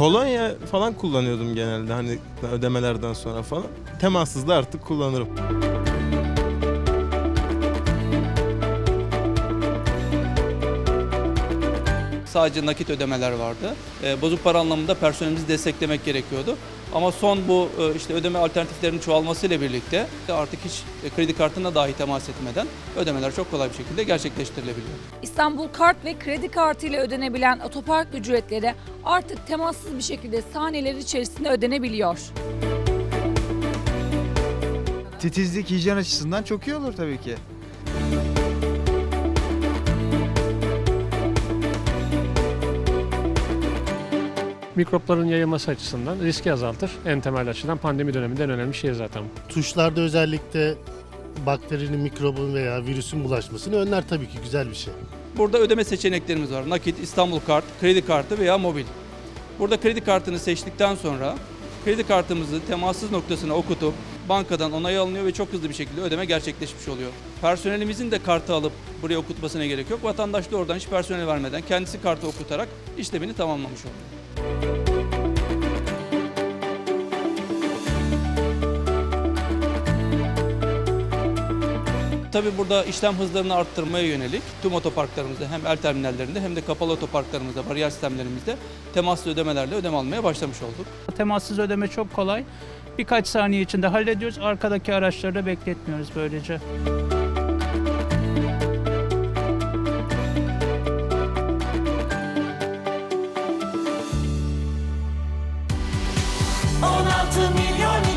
Kolonya falan kullanıyordum genelde hani ödemelerden sonra falan. Temassız da artık kullanırım. Sadece nakit ödemeler vardı. E, bozuk para anlamında personelimizi desteklemek gerekiyordu. Ama son bu e, işte ödeme alternatiflerinin çoğalmasıyla birlikte artık hiç e, kredi kartına dahi temas etmeden ödemeler çok kolay bir şekilde gerçekleştirilebiliyor. İstanbul Kart ve kredi kartı ile ödenebilen otopark ücretleri artık temassız bir şekilde saniyeler içerisinde ödenebiliyor. Titizlik hijyen açısından çok iyi olur tabii ki. Mikropların yayılması açısından riski azaltır. En temel açıdan pandemi döneminde en önemli şey zaten. Tuşlarda özellikle bakterinin, mikrobun veya virüsün bulaşmasını önler tabii ki güzel bir şey. Burada ödeme seçeneklerimiz var. Nakit, İstanbul Kart, kredi kartı veya mobil. Burada kredi kartını seçtikten sonra kredi kartımızı temassız noktasına okutup bankadan onay alınıyor ve çok hızlı bir şekilde ödeme gerçekleşmiş oluyor. Personelimizin de kartı alıp buraya okutmasına gerek yok. Vatandaş da oradan hiç personel vermeden kendisi kartı okutarak işlemini tamamlamış oluyor. Tabii burada işlem hızlarını arttırmaya yönelik tüm otoparklarımızda hem el terminallerinde hem de kapalı otoparklarımızda, bariyer sistemlerimizde temaslı ödemelerle ödeme almaya başlamış olduk. Temassız ödeme çok kolay. Birkaç saniye içinde hallediyoruz. Arkadaki araçları da bekletmiyoruz böylece. 16 milyon